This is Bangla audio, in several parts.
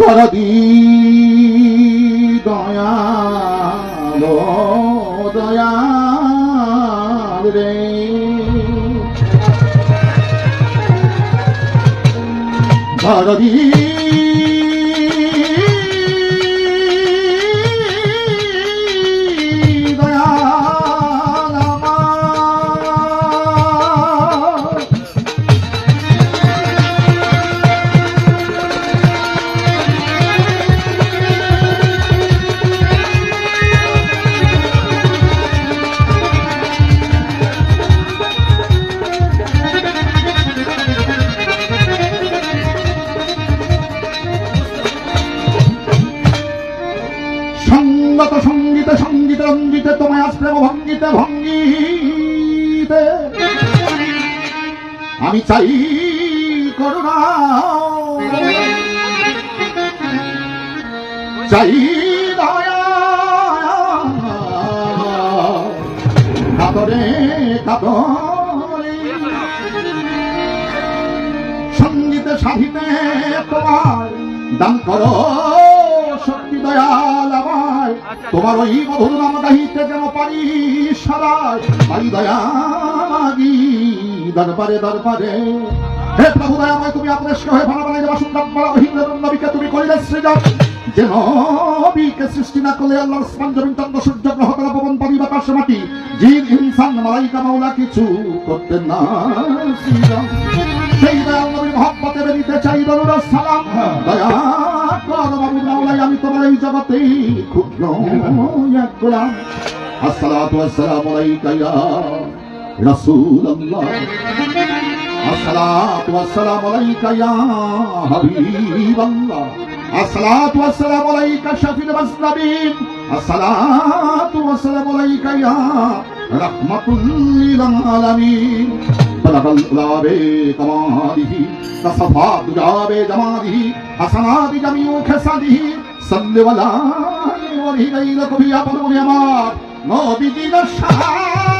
দরদি দয়া দয়া রে। দরদি আমি চাই করুণা। চাই কাতরে কাতরে। সঙ্গীতে, সাধিতে তোমার দান করো। শক্তি, দয়াল আমায়। তোমার ওই মধুর নাম গাহিতে যেন পারি পারি দয়া মাগি। দরবারে দরবারে হে প্রভু দয়াময় তুমি আপনার হয়ে ভালো বানাই দেবা, সুন্দর বড় হিন্দু নবীকে তুমি করিলে সৃজন। যে নবীকে সৃষ্টি না করলে আল্লাহর আসমান জমিন, চন্দ্র, সূর্য, গ্রহ তারা পবন পানি, বাতাস, মাটি জিন ইনসান, মালাইকা, মাওলা কিছু করতে না সেই দয়াল নবীর মহব্বতে বেরিতে চাই দরুদ সালাম। দয়া কর বাবু মাওলাই আমি তোমার এই জগতে ক্ষুদ্র এক গোলাম। আসসালাতু ওয়াসসালামু আলাইকা ইয়া رسول الله الصلاة والسلام عليك يا حبيب الله الصلاة والسلام عليك شفيع المذنبين الصلاة والسلام عليك يا رحمة للعالمين بلغ الأولى بكماله تصفى الدجى بجماله حسنات جميع خساله صل ولا وله ليلك في أبو اليمار نبي دين الشهر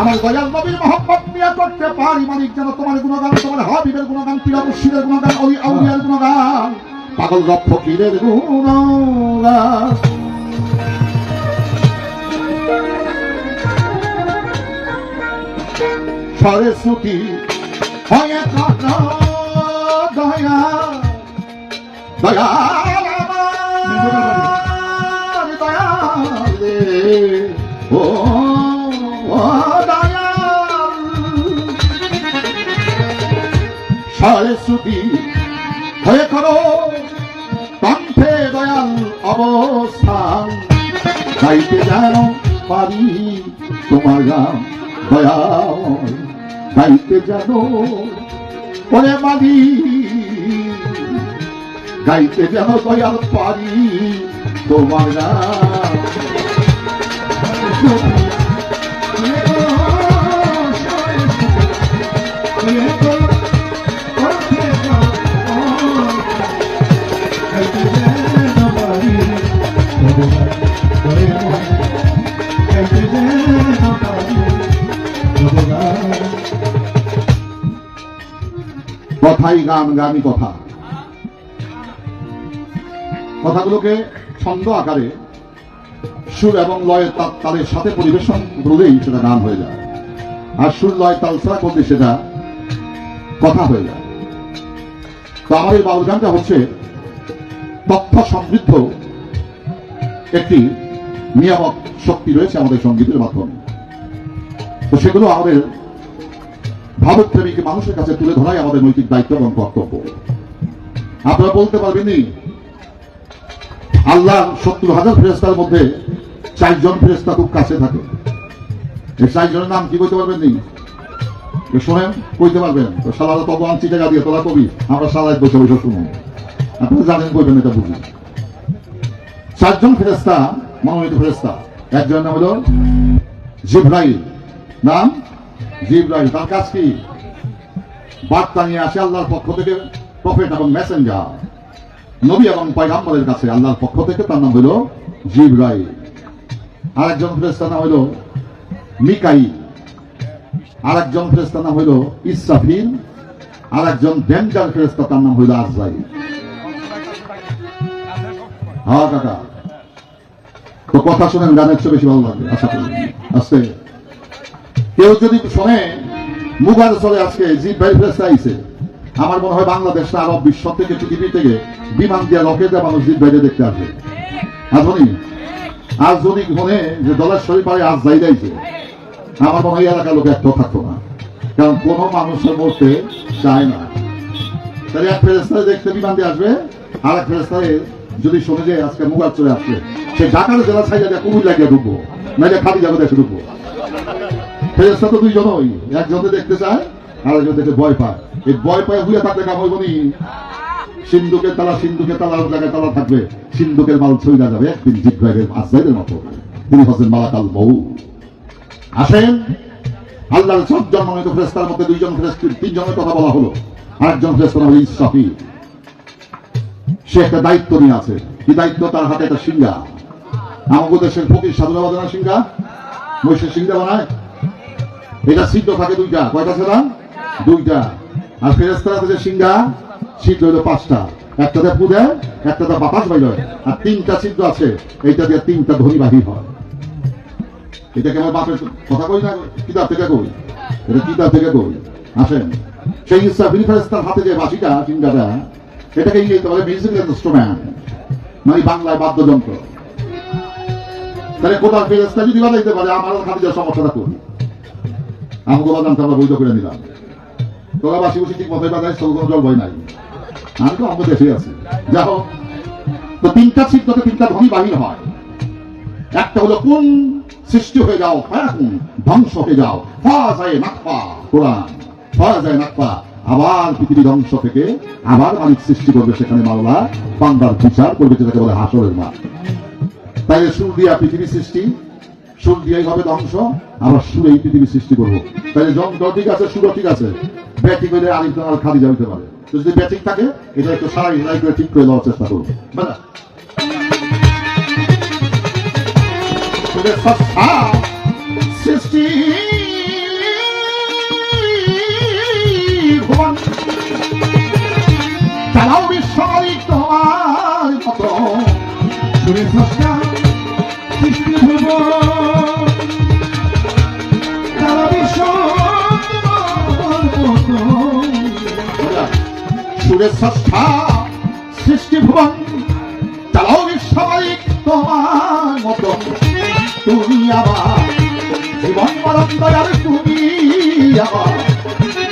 আমার দয়াল নবীর মহব্বত নিয়ে করতে পারি, মালিক, যেন তোমার গুণগান, তোমার হাবিবের গুণগান, পীর মুর্শিদের গুণগান, ওই আউলিয়ার গুণগান, পাগল রব ফকিরের গুণগান। সরস্বতী হয়ে কত দয়া দয়া রে। ও দয়াল। সরস্বতী হয়ে দয়াল গাইতে যেন পারি তোমার গান দয়াময় গাইতে যেন গাইতে যেন দয়াল পারি তোমার কথাই গান গানই কথা। কথাগুলোকে ছন্দ আকারে সুর এবং লয়ের তা- তালের সাথে পরিবেশন করলেই সেটা গান হয়ে যায়। আর সুর, লয়, তাল ছাড়া করলে সেটা কথা হয়ে যায়। তো আমার এই বাউল গানটা হচ্ছে তথ্য সমৃদ্ধ একটি নিয়ামক শক্তি রয়েছে আমাদের সঙ্গীতের মাধ্যমে। তো সেগুলো আমাদের ভাবপ্রেমিক মানুষের কাছে তুলে ধরাই আমাদের নৈতিক দায়িত্ব এবং কর্তব্য। আপনারা বলতে পারবেন আল্লাহ সত্তর হাজার ফেরেস্তার মধ্যে চারজন ফেরেস্তা খুব কাছে থাকে। এই চারজনের নাম কি বলতে পারবেন নি শোনেন কইতে পারবেন সালাদা তব আনছি জায়গা দিয়ে তোলা কবি, আমরা সালাদ বসে বসে শুনুন আপনারা জানেন কইবেন এটা বুঝি। চারজন ফেরেস্তা মনোনীত ফেরেস্তা একজনের নাম হলো জিব্রাইল। নাম? জিব্রাইল। তার কাজ কি? বার্তা নিয়ে আসে আল্লাহর পক্ষ থেকে প্রফেট এবং মেসেঞ্জার। নবী এবং পয়গাম্বরের কাছে আল্লাহর পক্ষ থেকে তার নাম হলো জিব্রাইল। আরেকজন ফেরেস্তার নাম হলো মিকাই আরেকজন ফেরেস্তার নাম হলো ইসরাফিল। আর একজন ডেঞ্জার ফেরেস্তা তার নাম হইল আজরাইল। হ্যাঁ কাকা। তো কথা শুনেন গানের চেয়ে বেশি ভালো লাগবে আশা করি। আজকে কেউ যদি শোনে, মুগার চলে আজকে, জিপ ভাই ফেরেস্তা আইছে। আমার মনে হয় বাংলাদেশ আরব বিশ্ব থেকে, পৃথিবী থেকে বিমান দিয়া রকেট মানুষ জিপ ভাইরে দেখতে আসবে। আধুনিক। আজ যদি মনে যে দলের শরীর পারে আজ যাই যাইছে, আমার মনে হয় এলাকার লোক একটাও থাকতো না। কারণ কোন মানুষের মরতে চায় না। তাহলে এক ফেরেস্তায় দেখতে বিমান দিয়ে আসবে আর এক ফেরেস্তায় যদি শোনে যে আজকে মুগার চলে আসবে সে ঢাকার জেলা ছাইয়া দিয়ে কুমির লাগিয়ে ঢুকবো, নাইলে খালি যাবে দেশে ঢুকবো। ফেরেস্তা তো দুইজনই একজনকে দেখতে চায় আর একজন দেখে ভয় পায়। এই ভয় পায় হুয়ে থাকলে কাম হইবনি সিন্ধুকের তালা সিন্ধুকের তালা জায়গায় তালা থাকবে। সিন্ধুকের মাল ছইলা যাবে, একদিন জিজ্ঞাসের আজরাইলের মতো। তিনি হচ্ছেন মালাকাল বউ। আসেন। আল্লাহর চারজন মনোনীত ফেরেস্তার মধ্যে দুইজন ফেরেস্তির তিনজনের কথা বলা হলো। আরেকজন ফেরেস্তার হলো ইসরাফি সে একটা দায়িত্ব নিয়ে আছে। কি দায়িত্ব? তার হাতে একটা সিঙ্গা আমাদের দেশের ফকির সাধুরা বাজানা সিঙ্গা মহিষের সিঙ্গা বানায়? এটা সিদ্ধ থাকে দুইটা। কয়টা ছিল? দুইটা। আর ফেরেস্তার যে সিঙ্গা সিদ্ধ হইল পাঁচটা। একটাতে পুদে একটাতে বাতাস হয়। আর তিনটা সিদ্ধ আছে, এইটা দিয়ে তিনটা ধনী বাহির হয়। এটাকে আমার বাপের কথা কই না? কিতাব থেকে কই? এটা কিতাব থেকে কই? আসেন। সেই ইসরাফিল ফেরেস্তার হাতে যে বাসিটা চিন্তাটা এটাকে ইংরেজিতে বলে মিউজিক্যাল ইনস্ট্রুমেন্ট মানে বাংলায় বাদ্যযন্ত্র। তাহলে কোথাও ফেরেস্তা যদি বাজাইতে পারে আমার খাদিজার সমস্যাটা করি আমাকে বাদাম আমরা বৈধ করে নিলাম। তোরা বাসি বসে ঠিক মতোই বাজাই কোনো জল ভয় নাই। তো আমাদের দেশে আছি। যা হোক তো তিনটা তিনটা বাহির হয়। একটা হলো কোন সৃষ্টি হয়ে যাও ফায়াকুন ধ্বংস হয়ে যাও। ফাজায়ে কোরআন। ফাজায়ে আবার পৃথিবী ধ্বংস থেকে আবার মালিক সৃষ্টি করবে সেখানে মাওলা পান্ডার বিচার করবে যেটাকে বলে হাসরের মাঠ। তাই সুর দিয়া পৃথিবী সৃষ্টি, সুর দিয়াই হবে ধ্বংস আবার সুরেই পৃথিবী সৃষ্টি করব। তাই যন্ত্র ঠিক আছে, সুরও ঠিক আছে। ব্যাটিং হইলে আরেকজন আর খালি যাইতে পারে। যদি ব্যাটিং থাকে এটা একটু সারা হিলাই করে ঠিক করে দেওয়ার চেষ্টা করব বাজা। সুরের সত্তা সৃষ্টি ভুবন, চালাও বিশ্বমালিক তোমার মতো। তুমি আমার জীবন মরণ দয়ার তুমি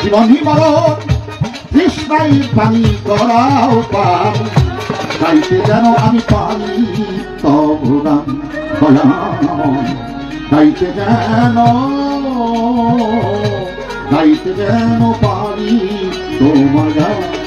জীবনই মরণ কৃষ্ণাই পানি করাও পাম গাইতে যেন আমি পানি তবরাম দয়াময় গাইতে যেন গাইতে যেন পানি তোমার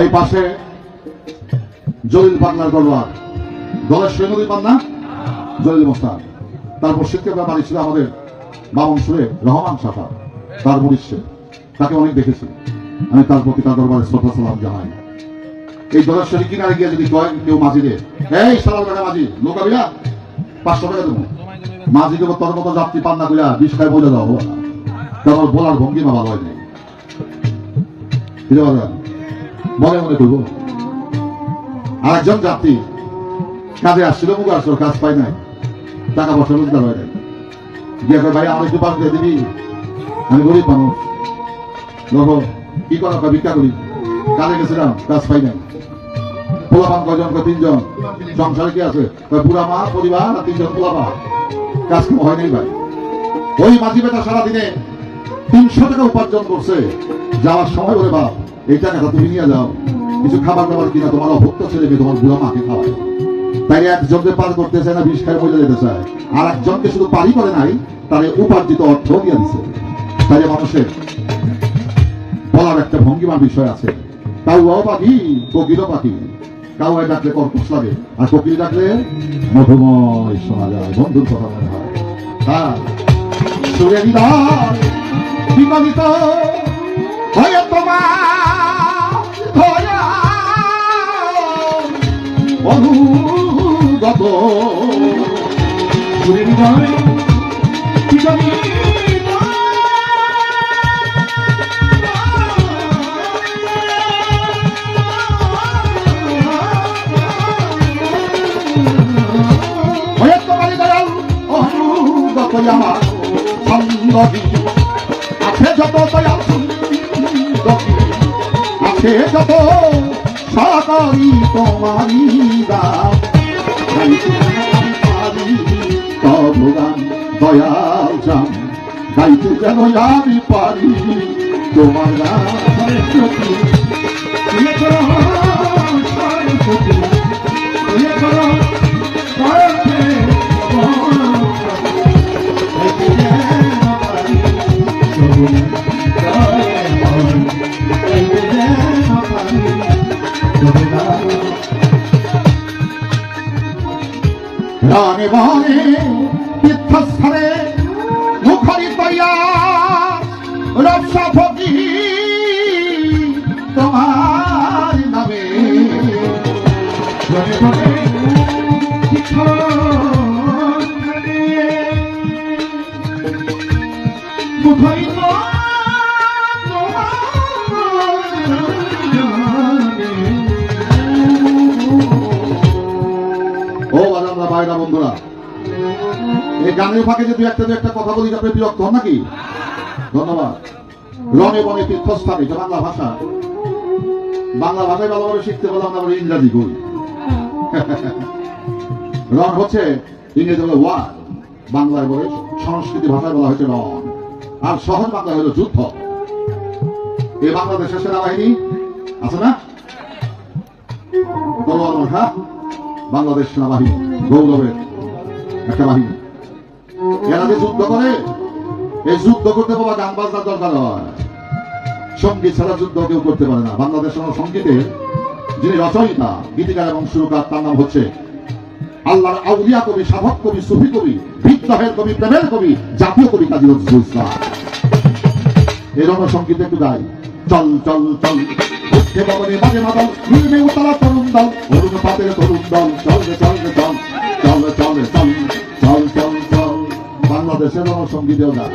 এই পাশে জলিল পান্নার দরবার। দলের সৈন্যদী পান্না জলিল মোস্তান তারপর শিক্ষকরা বাড়ি ছিল আমাদের বামন সুরে রহমান সাফা, তার মরিষ্যে তাকে অনেক দেখেছি। আমি তার প্রতি তার দরবারে শ্রদ্ধা সালাম জানাই। এই দলের শরীর কিনারে গিয়ে যদি কয় কেউ মাঝি রে এই সালাম টাকা মাঝি লোকাবিয়া পাঁচশো টাকা দেবো। মাঝি দেবো তোর মতো যাত্রী পান্না কইয়া বিষ খায় বলে দাও তারপর বলার ভঙ্গিমা ভালো হয় নাই। বুঝতে মনে মনে করব। আরেকজন যাত্রী কাজে আসছিল মুখ আসলো কাজ পাই নাই। টাকা পয়সা রোজগার হয় নাই কয়, ভাই আমার একটু পাশ দিয়ে দিবি? আমি গরিব মানুষ। দেখো কি করা ভিক্ষা করি। কাজে গেছিলাম কাজ পাই নাই। পোলাপান কয়জন কয় তিনজন? সংসারে কি আছে? বুড়া মা পরিবার আর তিনজন পোলাপা। কাজ কোনো হয় নাই ভাই। ওই মাঝি বেটা সারাদিনে তিনশো টাকা উপার্জন করছে। যাওয়ার সময় বলে বাপ এই টাকাটা তুমি নিয়ে যাও। কিছু খাবার দাবার কিনা, তোমার অভুক্ত ছেলে মেয়ে, তোমার বুড়া মাকে খাওয়ায়। তাই একজনকে পার করতে চায় না, বিষ খায় বলে যেতে চায়। আর একজনকে শুধু পারি করে নাই, তারে উপার্জিত অর্থ দিয়ে দিছে। তাই মানুষের বলার একটা ভঙ্গিমার বিষয় আছে। কাউয়াও পাখি, কোকিলও পাখি। কাউয়ায় ডাকলে কর্কশ লাগে, আর কোকিল ডাকলে মধুময় শোনা যায়, বন্ধুর কথা মনে হয়। হ্যাঁ। সুরে হয়ে তোমার বিগলিত হয়ে তোমার দয়াল অনুগত আমার সঙ্গী আছে যত দয়াল সঙ্গী আছে যত সরকারি তোমারি দাম তবু গান দয়াল জান গাইতে যেন আমি পারি তোমার গান সরস্বতী রানে বনে তীর্থস্থানে মুখরিত ইয়া রসা ভোগী তোমার নামে। তীর্থস্থানে মুখরিত ভাইরা বন্ধুরা? এই গানের ফাঁকে যে দু একটা দু একটা কথা বলি আপনি বিরক্ত হন নাকি? ধন্যবাদ। রনে বনে তীর্থস্থান এটা বাংলা ভাষা। বাংলা ভাষায় ভালোভাবে শিখতে বললাম না আমরা ইংরাজি করি রন হচ্ছে ইংরেজি বলে ওয়ার। বাংলায় বলে সংস্কৃতি ভাষায় বলা হচ্ছে রন আর সহজ বাংলায় হলো যুদ্ধ। এই বাংলাদেশের সেনাবাহিনী আছে না? তলোয়ার বাংলাদেশ সেনাবাহিনী। গৌরবের একটা বাহিনী। এরা যে যুদ্ধ করে, এই যুদ্ধ করতে বাবা গান বাজনার দরকার হয় সংগীত ছাড়া যুদ্ধ কেউ করতে পারে না। বাংলাদেশ সঙ্গীতে যিনি রচয়িতা, গীতিকার এবং সুরকার, তার নাম হচ্ছে আল্লাহর আউলিয়া কবি, সাধক কবি, সুফি কবি, বিদ্রোহের কবি, প্রেমের কবি, জাতীয় কবি কাজী নজরুল ইসলাম। এই রণসঙ্গীত একটু গাই। চল চল চল। ভবনে বাজে মাদল নির্মে উতলা তরুণ দল, অরুণ পাতের তরুণ দল, চল চল চল। বাংলাদেশের রণসঙ্গীতেও গা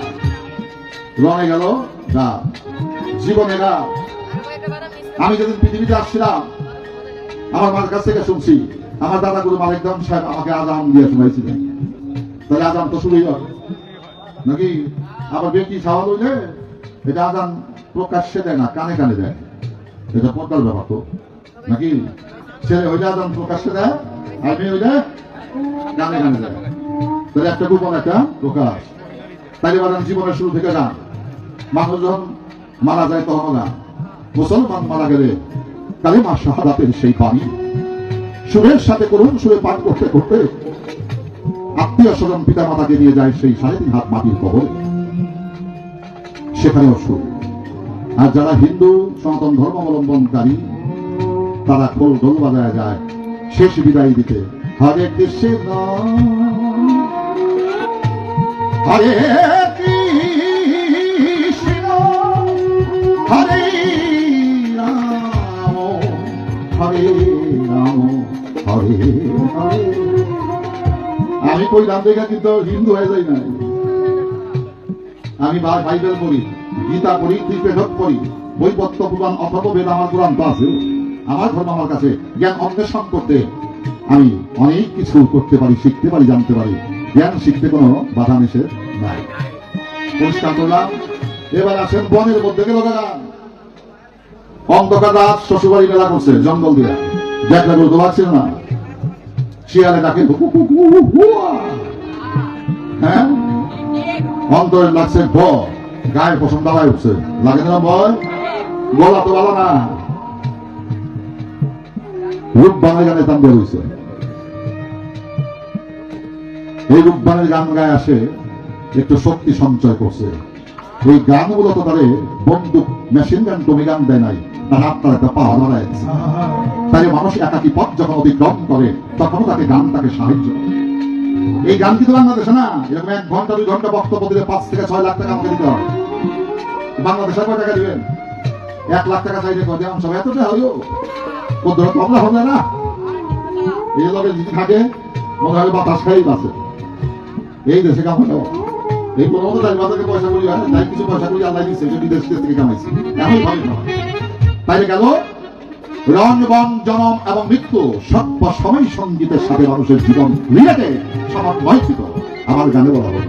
রণে গেল? গা জীবনে গা আমি যেদিন পৃথিবীতে আসছিলাম, আমার মার কাছ থেকে শুনছি, আমার দাদা গুরু মালিক দাম সাহেব আমাকে আজাম দিয়ে শুনাইছিলেন। তাহলে আজাম তো শুরুই হবে নাকি? আবার ব্যক্তি খাওয়া লইলে এটা আজান প্রকাশ্যে দেয় না, কানে কানে দেয়। এটা পর্দার ব্যাপার তো। নাকি? ছেলে হইলে আজান প্রকাশ্যে দেয়, আর মেয়ে হইলে কানে কানে দেয়। তাহলে একটা গোপন একটা প্রকাশ তাইলে বাদান জীবনের শুরু থেকে যান। মানুষ যখন মারা যায় তখন গান মুসলমান মারা গেলে কালে মা শাহাদাতের সেই পানি সুরের সাথে করুন সুরে পাঠ করতে করতে আত্মীয় স্বজন পিতা মাতাকে নিয়ে যায় সেই সাড়ে তিন হাত মাটির কবরে। সেখানেও সুর আর যারা হিন্দু, সনাতন ধর্মাবলম্বনকারী তারা খোল দোল বাজায় যায়, শেষ বিদায় দিতে। হরে কৃষ্ণ আমি কই রাম দেখা কিন্তু হিন্দু হয়ে যাই নাই। আমি বাইবেল পড়ি, গীতা পড়ি, ত্রিপেদক পড়ি বৈপত্য পুরাণ, অথবা বেদ আমার কোরআন তো আছে। আমার ধর্ম আমার কাছে জ্ঞান অন্বেষণ করতে আমি অনেক কিছু করতে পারি, শিখতে পারি, জানতে পারি। জ্ঞান শিখতে কোনো বাধা নিষেধ নাই। পরিষ্কার করলাম এবার আসেন বনের মধ্যে গেল দাদা অন্ধকার রাত, শ্বশুরবাড়ি মেলা করছে, জঙ্গল দিয়া। দেখলে বলতে পারছিল না। শিয়ালে ডাকে হুয়া। অন্তরে লাগছে ভয়। গায়ে পছন্দ দাঁড়ায় উঠছে। লাগে না ভয়? গলা তো ভালো না। রূপ বাংলা গানে তান বের হয়েছে। এই রূপবানের গান গায়ে আসে একটু শক্তি সঞ্চয় করছে। এই গানগুলো তো তারে বন্দুক মেশিন গান টমি গান দেয় নাই, তার আপনার একটা পাওয়ার বাড়াইছে তাই মানুষ একাকি পথ যখন অতিক্রম করে, তখনও তাকে গান তাকে সাহায্য করে। এই গান কিন্তু বাংলাদেশে না, এরকম এক ঘণ্টা, দুই ঘণ্টা বক্তব্য দিলে পাঁচ থেকে ছয় লাখ টাকা আমাকে দিতে হয়। বাংলাদেশে কয় টাকা দিবেন? এক লাখ টাকা চাইলে কয়, দেওয়ান সব এতটা হইও কত কমলা হবে না? এই লোকের যদি থাকে, মনে হয় বাতাস খাই আছে এই দেশে কামানো এই কোনো মতো তাই বাজারে পয়সা করি হয় তাই কিছু পয়সা করি আল্লাহ দিচ্ছে যে বিদেশ থেকে কামাইছি। এমন ভাবে তাই গেল রং বন জনম এবং মৃত্যু, সর্ব সময় সঙ্গীতের সাথে মানুষের জীবন রিলেটে সমন্বয়িত আমার গানে বলা হলো।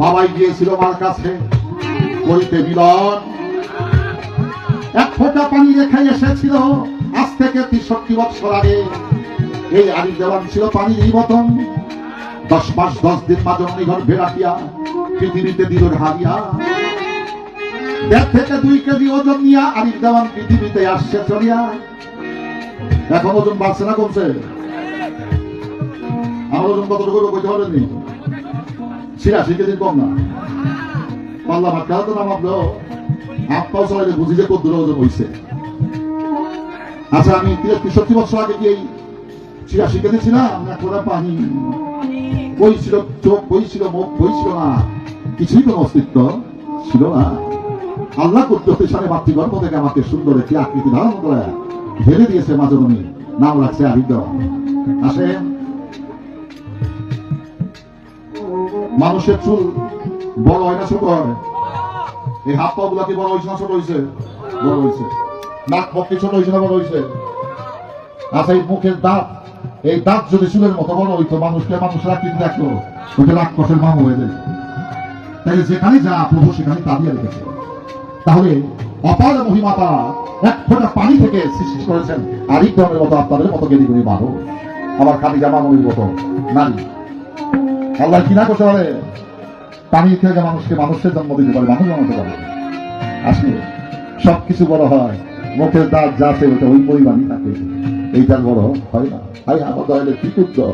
বাবাই গিয়েছিল মার কাছে করিতে মিলন এক ফোঁটা পানি রেখে এসেছিল, আজ থেকে তেষট্টি বছর আগে। এই আরিফ দেওয়ান ছিল পানির মতন দশ মাস, দশ দিন মাজনী ঘর ভেড়াটিয়া পৃথিবীতে দিল ঢালিয়া দেড় থেকে দুই কেজি ওজন নিয়া আরিফ দেওয়ান পৃথিবীতে আসছে, চলিয়া। এখন ওজন বাড়ছে না কমছে? আমার ওজন কত করে কইতে পারেননি ছিয়াশি কেজি কম না। পাল্লা ভাত খেলা তো নামাবলো হাত পাও চালাইলে বুঝি যে কত ওজন হইছে। আচ্ছা আমি তেষট্টি বছর আগে কি এই ছিয়াশি কেজি ছিলাম? না, কোনা পানি। বই ছিল চোখ বই ছিল কিছুই কোনো অস্তিত্ব। ছিল না। আল্লাহ কুদ্দতে সারে মাতৃগর্ভ থেকে আমাকে সুন্দর একটি আকৃতি ধারণ করে। ঢেলে দিয়েছে মাজননী নাম রাখছে আরিদ্র আসেন। মানুষের চুল বড় হয় না ছোট হয়? এই হাত পা গুলা কি বড় হয়েছে না ছোট হয়েছে? বড় হয়েছে। নাক পক্ষে ছোট হয়েছে না বড় হয়েছে? আচ্ছা এই মুখের দাঁত এই দাঁত যদি চুলের মতো বড় হইতো, মানুষকে মানুষের আকৃতি দেখতো ওকে লাখ কষের মামু হয়ে যায়। তাই যেখানে যা প্রভু, সেখানে দিয়ে রেখেছে। তাহলে অপার মহিমাতা এক ফোঁটা পানি থেকে সৃষ্টি করেছেন। আর ইকরমের মতো আপনাদের মতো গেলি গুলি মানুষ আমার খালি জামা মনির মতো নারী। আল্লাহ কি না করতে পারে? পানি থেকে মানুষকে মানুষের জন্ম দিতে পারে, মানুষ বানাতে পারে। আসলে সবকিছু বড় হয়, মুখের দাঁত যা আছে ওটা ওই পরিমাণই থাকে। এইটার বড় হয় না। হাই আমার দয়ালে কি করতো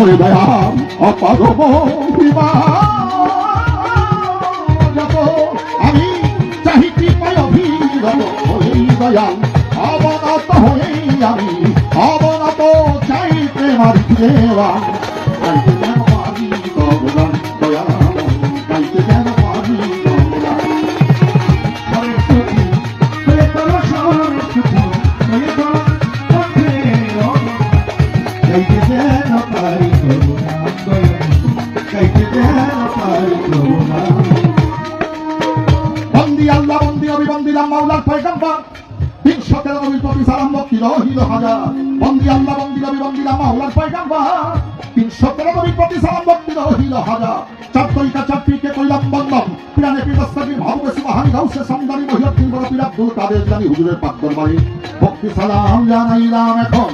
আমি দয়া অপরম হিমাচত অবনত চাই প্রেমার দেওয়া গাইতে যেন পারি তবলান দয়া গাইতে যেন পারি তবলান বন্দি আল্লাহ, বন্দি অবিবন্দি রাম মাওলার পয়গম্বর। তিনশো তেরো নবীর প্রতি সালাম ভক্তি রহিল হাজার। বন্দি আল্লাহ, বন্দি অবিবন্দি রাম মাওলার পয়গম্বর। তিনশো তেরো নবীর প্রতি সালাম রহিল হাজার। চার তরিকা চারটিকে কইলাম বন্দন। পিরানে পিরস্তাগির ভাববে মহানি গাউসে সন্দানি মহিয়ত্তির বড় পীর আব্দুল কাদের জানি হুজুরের পাক দরবারে। ভক্তি সালাম জানাইলাম এখন।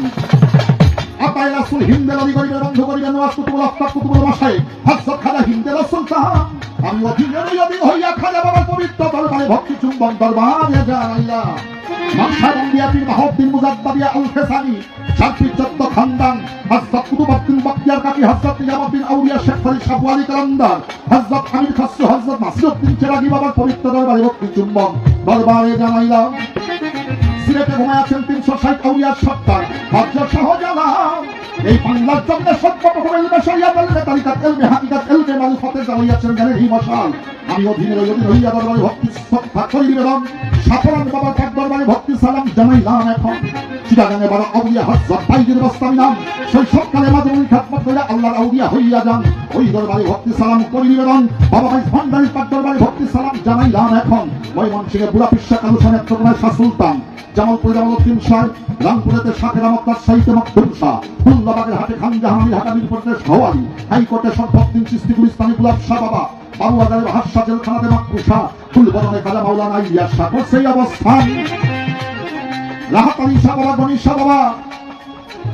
আতায় রাসূল, হিন্দে নদী করিবে বন্ধ করিবে নওয়াজ আফতাব কুতুবুল মাসাই হযরত খাজা হিন্দে রাসূল সাহাব অধীনে অধীন হইয়া খাজা বাবার পবিত্র দরবারে ভক্তি চুম্বন দরবারে জানাইলা মানসা পীর মাহদ্দিন মুজাদ্দাদিয়া আল ফেসানি শান্তি চত্ব খানদান, হযরত কুতুব বখতিয়ার কাকি, হযরত নিজামুদ্দিন আউলিয়া শেখ ফরিদ সাফওয়ানি কালান্দার হযরত হামিদ খাসরু, হযরত নাসিরউদ্দিন চেরাগি বাবার পবিত্র দরবারে ভক্তি চুম্বন দরবারে জানাইলা। সিলেটে ঘুমায় আছেন তিনশো ষাট আউলিয়ার সত্তার বজ্র শাহজালাল এই বাংলার জন্য শরিয়াত এলমে তারিকাত এলমে হাকিকাত এই মশাল। আমি অধীন হইয়া ভক্তি শ্রদ্ধা করি নিবেদন। সাফরান বাবার পাক দরবারে ভক্তি সালাম জানাইলাম এখন। বাইজির বস্তামি নাম। খাতমত হইয়া আল্লাহর আউলিয়া হইয়া যান। ওই দরবারে ভক্তি সালাম করি নিবেদন। বাবা ভাই ভান্ডারির পাক দরবারে ভক্তি সালাম জানাইলাম এখন। ময়মনসিংহে বুড়া পিসা কালুসান একটুকুনায় শাহ সুলতান। জামালপুর জামালউদ্দিন শাহ রামপুরেতে শাকের আমক্তার সাহিত্য মকদুম শাহ ফুল্লাবাগের হাটে খান জাহানি ঢাকা মিরপুরের শাহওয়ালি হাইকোর্টে সম্পত্তিন চিস্তি গুলিস্তানি গুলাব শাহ বাবা, বাবুবাজারের হাসা জেলখানাতে মাকরুশা ফুলবদনে কাজা মাওলানা ইলিয়াস শাহ সেই অবস্থান। রাহাতালি শাহ বাবা গণেশ শাহ বাবা,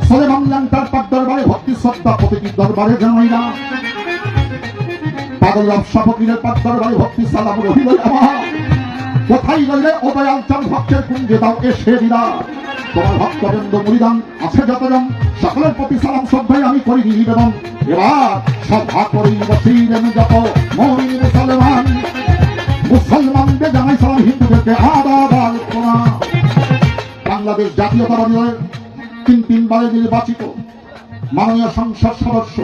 সলেমান লান্টার পাক দরবারে ভক্তি শ্রদ্ধা, প্রতিটি দরবারে জানাই না পাগল ব্যবসা ফকিরের পাক দরবারে ভক্তি সালাম রহিল আমার কোথায় গেলে ও দয়াল চাল ভক্তের কুঞ্জে দাও এসে দিদা? তোমার ভক্তবৃন্দ মুরিদান আছে যতজন, সকলের প্রতি সালাম, শ্রদ্ধাই আমি করি নিবেদন। এবার সভা করি বসিরেন যত মমিন মুসলমান। মুসলমানদের জানাই সালাম, হিন্দুদেরকে আদাব আলোচনা বাংলাদেশ জাতীয়তাবাদী দলের তিন তিনবারে নির্বাচিত মাননীয় সংসদ সদস্য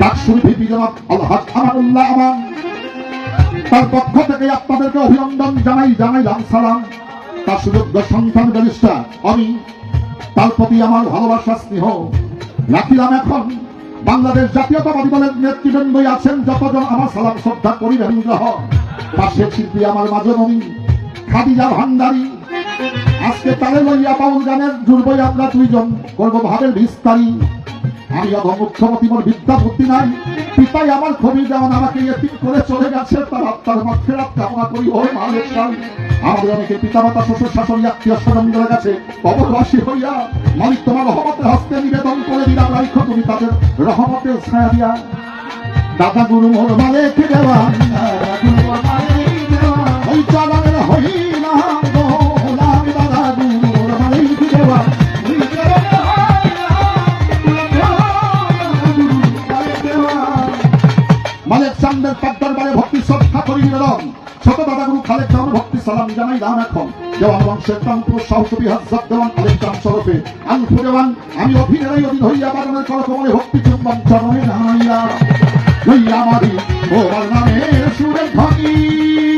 ডাকসুর ভিপি জনাব আলহাজ আমানুল্লাহ আমান। তার পক্ষ থেকে আপনাদেরকে অভিনন্দন জানাই জানাইলাম সালাম। তার সুযোগ্য সন্তান ব্যারিস্টার আমি, তার প্রতি আমার ভালোবাসা, স্নেহ। রাখিলাম এখন বাংলাদেশ জাতীয়তাবাদী দলের নেতৃবৃন্দই আছেন যতজন। আমার সালাম শ্রদ্ধা করিবেন গ্রহণ পাশে শিল্পী আমার মাঝে নবী খাদিজা ভান্ডারী। আজকে তালে লইয়া বাউল গানের জুড়বই আমরা দুইজন করব ভাবের বিস্তারী। আমি অধ মুখ্যমন্ত্রী মোর বিদ্যা বুদ্ধি নাই। পিতাই আমার খবি যেমন আমাকে এতিম করে চলে গেছে, তার আত্মার মা ফেরাত কামনা করি ওই সাল আমাদের অনেকে পিতামাতা, শ্বশুর শাসন আত্মীয় স্বজনদের কাছে কবরবাসী হইয়া মালিক তোমার রহমতের হস্তে নিবেদন করে দিলাম রাইখ তুমি তাদের রহমতের ছায়া দিয়া। দাদা গুরু মোর মালিক দেওয়া ওই চালানের হইলাম সালাম জানাই দাম এখন দেওয়ান বংশের কানপুর হাত হজরত দেওয়ান আলেকান স্বরূপে। আলফু দেওয়ান আমি অভিনয় অধীন হইয়া বাগানের করকমলে ভক্তি চুম্বন চরণে জানাইয়া হইয়া মারি ও বাগানের সুরের ধ্বনি।